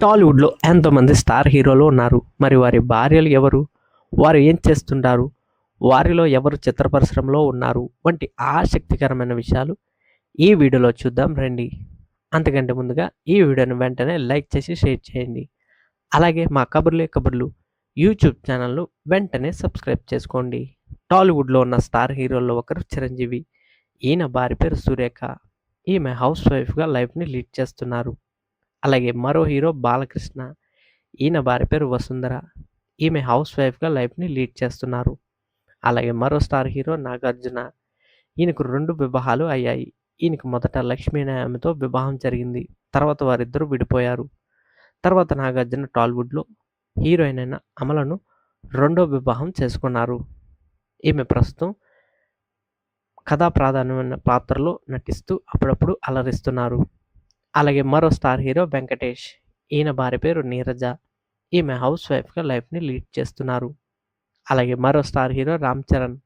టాలీవుడ్లో ఎంతోమంది స్టార్ హీరోలు ఉన్నారు. మరి వారి భార్యలు ఎవరు? వారు ఏం చేస్తుంటారు? వారిలో ఎవరు చిత్ర పరిశ్రమలో ఉన్నారు? వంటి ఆసక్తికరమైన విషయాలు ఈ వీడియోలో చూద్దాం రండి. అంతకంటే ముందుగా ఈ వీడియోని వెంటనే లైక్ చేసి షేర్ చేయండి. అలాగే మా కబుర్లే కబుర్లు యూట్యూబ్ ఛానల్ను వెంటనే సబ్స్క్రైబ్ చేసుకోండి. టాలీవుడ్లో ఉన్న స్టార్ హీరోల్లో ఒకరు చిరంజీవి ఈయన భార్య పేరు సురేఖ. ఈమె హౌస్ వైఫ్గా లైఫ్ని లీడ్ చేస్తున్నారు. అలాగే మరో హీరో బాలకృష్ణ. ఈయన భార్య పేరు వసుంధర. ఈమె హౌస్ వైఫ్గా లైఫ్ని లీడ్ చేస్తున్నారు. అలాగే మరో స్టార్ హీరో నాగార్జున. ఈయనకు రెండు వివాహాలు అయ్యాయి. ఈయనకు మొదట లక్ష్మీ ఆమెతో వివాహం జరిగింది. తర్వాత వారిద్దరూ విడిపోయారు. తర్వాత నాగార్జున టాలీవుడ్లో హీరోయిన్ అయిన అమలను రెండో వివాహం చేసుకున్నారు. ఈమె ప్రస్తుతం కథా ప్రాధాన్యమైన పాత్రలో నటిస్తూ అప్పుడప్పుడు అలరిస్తున్నారు. అలాగే మరో స్టార్ హీరో వెంకటేష్. ఈయన భార్య పేరు నీరజ. ఈమె హౌస్ వైఫ్గా లైఫ్ని లీడ్ చేస్తున్నారు. అలాగే మరో స్టార్ హీరో రామ్ చరణ్.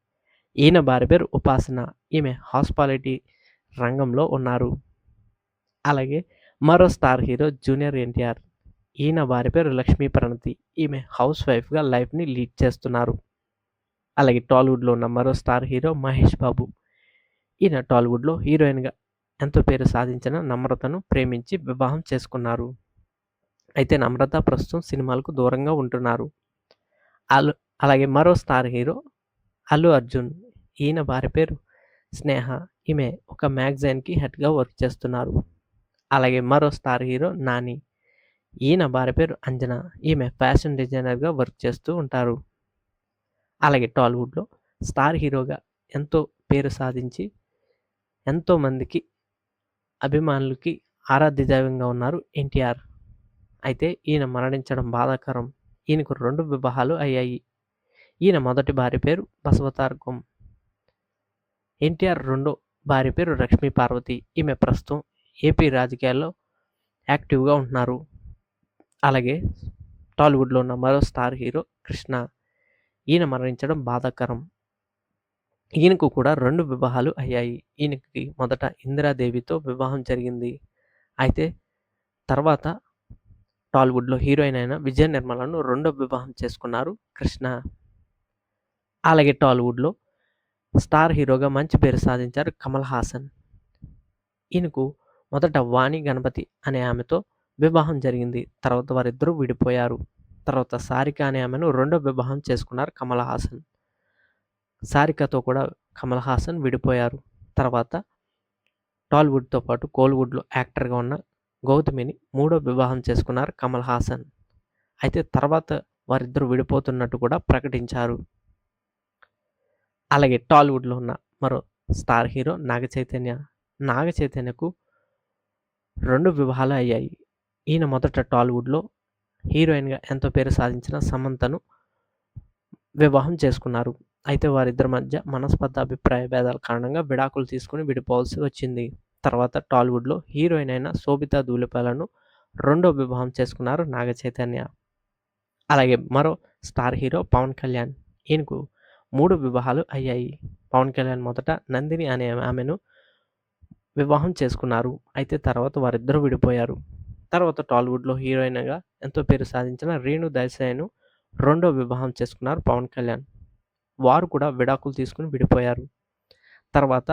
ఈయన భార్య పేరు ఉపాసన. ఈమె హాస్పాలిటీ రంగంలో ఉన్నారు. అలాగే మరో స్టార్ హీరో జూనియర్ ఎన్టీఆర్. ఈయన భార్య పేరు లక్ష్మీ ప్రణతి. ఈమె హౌస్ వైఫ్గా లైఫ్ని లీడ్ చేస్తున్నారు. అలాగే టాలీవుడ్లో ఉన్న మరో స్టార్ హీరో మహేష్ బాబు. ఈయన టాలీవుడ్లో హీరోయిన్గా ఎంతో పేరు సాధించిన నమ్రతను ప్రేమించి వివాహం చేసుకున్నారు. అయితే నమ్రత ప్రస్తుతం సినిమాలకు దూరంగా ఉంటున్నారు. అల్లు అలాగే మరో స్టార్ హీరో అల్లు అర్జున్. ఈయన భార్య పేరు స్నేహ. ఈమె ఒక మ్యాగజైన్కి హెడ్గా వర్క్ చేస్తున్నారు. అలాగే మరో స్టార్ హీరో నాని. ఈయన భార్య పేరు అంజన. ఈమె ఫ్యాషన్ డిజైనర్గా వర్క్ చేస్తూ ఉంటారు. అలాగే టాలీవుడ్లో స్టార్ హీరోగా ఎంతో పేరు సాధించి ఎంతోమందికి అభిమానులకి ఆరాధ్య దైవంగా ఉన్నారు ఎన్టీఆర్. అయితే ఈయన మరణించడం బాధాకరం. ఈయనకు రెండు వివాహాలు అయ్యాయి. ఈయన మొదటి భార్య పేరు బసవతారకం ఎన్టీఆర్ రెండో భార్య పేరు లక్ష్మీ పార్వతి. ఈమె ప్రస్తుతం ఏపీ రాజకీయాల్లో యాక్టివ్గా ఉంటున్నారు. అలాగే టాలీవుడ్లో ఉన్న మరో స్టార్ హీరో కృష్ణ. ఈయన మరణించడం బాధాకరం. ఈయనకు కూడా రెండు వివాహాలు అయ్యాయి. ఈయనకి మొదట ఇందిరాదేవితో వివాహం జరిగింది. అయితే తర్వాత టాలీవుడ్లో హీరోయిన్ అయిన విజయ నిర్మలను రెండో వివాహం చేసుకున్నారు కృష్ణ. అలాగే టాలీవుడ్లో స్టార్ హీరోగా మంచి పేరు సాధించారు కమల్ హాసన్. ఈయనకు మొదట వాణి గణపతి అనే ఆమెతో వివాహం జరిగింది. తర్వాత వారిద్దరూ విడిపోయారు. తర్వాత సారిక అనే ఆమెను రెండో వివాహం చేసుకున్నారు కమల్ హాసన్. సారికతో కూడా కమల్ హాసన్ విడిపోయారు. తర్వాత టాలీవుడ్తో పాటు కోలీవుడ్లో యాక్టర్గా ఉన్న గౌతమిని మూడో వివాహం చేసుకున్నారు కమల్ హాసన్. అయితే తర్వాత వారిద్దరు విడిపోతున్నట్టు కూడా ప్రకటించారు. అలాగే టాలీవుడ్లో ఉన్న మరో స్టార్ హీరో నాగ చైతన్య. నాగ చైతన్యకు రెండు వివాహాలు అయ్యాయి. ఈయన మొదట టాలీవుడ్లో హీరోయిన్గా ఎంతో పేరు సాధించిన సమంతను వివాహం చేసుకున్నారు. అయితే వారిద్దరి మధ్య మనస్పర్ధ అభిప్రాయ భేదాల కారణంగా విడాకులు తీసుకుని విడిపోవాల్సి వచ్చింది. తర్వాత టాలీవుడ్లో హీరోయిన్ అయిన శోభితా దూలిపాలను రెండో వివాహం చేసుకున్నారు నాగ చైతన్య. అలాగే మరో స్టార్ హీరో పవన్ కళ్యాణ్. ఈయనకు మూడు వివాహాలు అయ్యాయి. పవన్ కళ్యాణ్ మొదట నందిని అనే ఆమెను వివాహం చేసుకున్నారు. అయితే తర్వాత వారిద్దరూ విడిపోయారు. తర్వాత టాలీవుడ్లో హీరోయిన్గా ఎంతో పేరు సాధించిన రేణు దేశాయ్ను రెండో వివాహం చేసుకున్నారు పవన్ కళ్యాణ్. వారు కూడా విడాకులు తీసుకుని విడిపోయారు. తర్వాత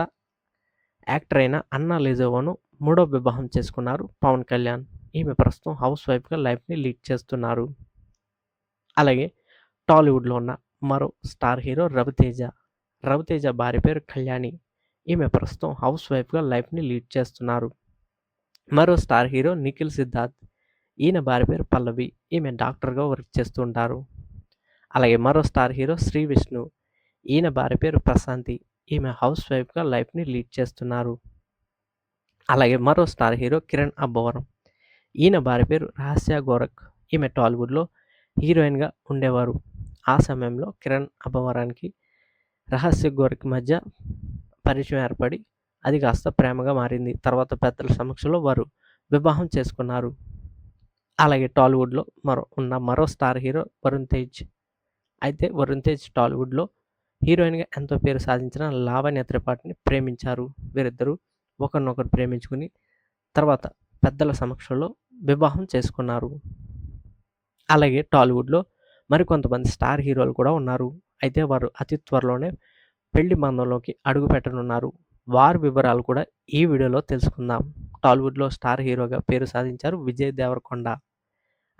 యాక్టర్ అయిన అన్నా లిజోవను మూడో వివాహం చేసుకున్నారు. పవన్ కళ్యాణ్ ఈమె ప్రస్తుతం హౌస్ వైఫ్గా లైఫ్ని లీడ్ చేస్తున్నారు. అలాగే టాలీవుడ్లో ఉన్న మరో స్టార్ హీరో రవితేజ. రవితేజ భార్య పేరు కళ్యాణి. ఈమె ప్రస్తుతం హౌస్ వైఫ్గా లైఫ్ని లీడ్ చేస్తున్నారు. మరో స్టార్ హీరో నిఖిల్ సిద్ధార్థ్. ఈయన భార్య పేరు పల్లవి. ఈమె డాక్టర్గా వర్క్ చేస్తుంటారు అలాగే మరో స్టార్ హీరో శ్రీ విష్ణు. ఈయన భార్య పేరు ప్రశాంతి. ఈమె హౌస్ వైఫ్గా లైఫ్ని లీడ్ చేస్తున్నారు. అలాగే మరో స్టార్ హీరో కిరణ్ అబ్బవరం. ఈయన భార్య పేరు రహస్య గోరఖ్. ఈమె టాలీవుడ్లో హీరోయిన్గా ఉండేవారు. ఆ సమయంలో కిరణ్ అబ్బవరానికి రహస్య గోరఖ్ మధ్య పరిచయం ఏర్పడి అది కాస్త ప్రేమగా మారింది. తర్వాత పెద్దల సమక్షంలో వారు వివాహం చేసుకున్నారు. అలాగే టాలీవుడ్లో మరో ఉన్న మరో స్టార్ హీరో వరుణ్ తేజ్. అయితే వరుణ్ తేజ్ టాలీవుడ్లో హీరోయిన్గా ఎంతో పేరు సాధించిన లావణ్య త్రిపాఠిని ప్రేమించారు వీరిద్దరూ ఒకరినొకరు ప్రేమించుకుని తర్వాత పెద్దల సమక్షంలో వివాహం చేసుకున్నారు. అలాగే టాలీవుడ్లో మరికొంతమంది స్టార్ హీరోలు కూడా ఉన్నారు. అయితే వారు అతి త్వరలోనే పెళ్ళి మందంలోకి అడుగు పెట్టనున్నారు. వారి వివరాలు కూడా ఈ వీడియోలో తెలుసుకుందాం. టాలీవుడ్లో స్టార్ హీరోగా పేరు సాధించారు విజయ్ దేవరకొండ.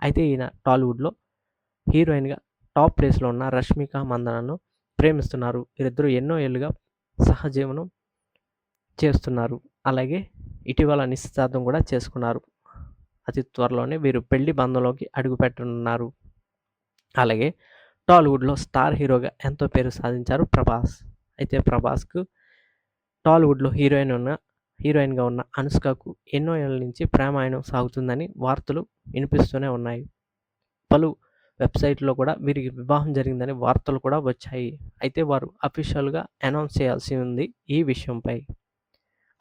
అయితే ఈయన టాలీవుడ్లో హీరోయిన్గా టాప్ ప్లేస్లో ఉన్న రష్మిక మందనను ప్రేమిస్తున్నారు. వీరిద్దరూ ఎన్నో ఏళ్ళుగా సహజీవనం చేస్తున్నారు. అలాగే ఇటీవల నిశ్చితార్థం కూడా చేసుకున్నారు. అతి త్వరలోనే వీరు పెళ్ళి బంధంలోకి అడుగుపెట్టనున్నారు అలాగే టాలీవుడ్లో స్టార్ హీరోగా ఎంతో పేరు సాధించారు ప్రభాస్. అయితే ప్రభాస్కు టాలీవుడ్లో హీరోయిన్ ఉన్న హీరోయిన్గా ఉన్న అనుష్కకు ఎన్నో ఏళ్ళ నుంచి ప్రేమాయణం సాగుతుందని వార్తలు వినిపిస్తూనే ఉన్నాయి. పలు వెబ్సైట్లో కూడా వీరికి వివాహం జరిగిందని వార్తలు కూడా వచ్చాయి. అయితే వారు అఫీషియల్గా అనౌన్స్ చేయాల్సి ఉంది ఈ విషయంపై.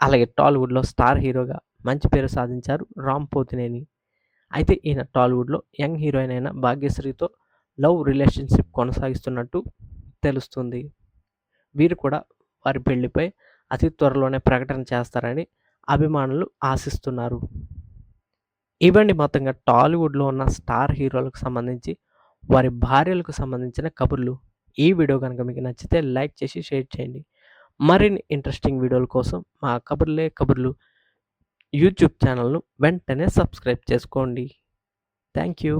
అలాగే టాలీవుడ్లో స్టార్ హీరోగా మంచి పేరు సాధించారు రామ్ పోతినేని. అయితే ఈయన టాలీవుడ్లో యంగ్ హీరోయిన్ అయిన భాగ్యశ్రీతో లవ్ రిలేషన్షిప్ కొనసాగిస్తున్నట్టు తెలుస్తుంది. వీరు కూడా వారి పెళ్ళిపై అతి త్వరలోనే ప్రకటన చేస్తారని అభిమానులు ఆశిస్తున్నారు. ఇవండి మొత్తంగా టాలీవుడ్లో ఉన్న స్టార్ హీరోలకు సంబంధించి వారి భార్యలకు సంబంధించిన కబుర్లు. ఈ వీడియో కనుక మీకు నచ్చితే లైక్ చేసి షేర్ చేయండి. మరిన్ని ఇంట్రెస్టింగ్ వీడియోల కోసం మా కబుర్లే కబుర్లు యూట్యూబ్ ఛానల్ను వెంటనే సబ్స్క్రైబ్ చేసుకోండి. Thank you.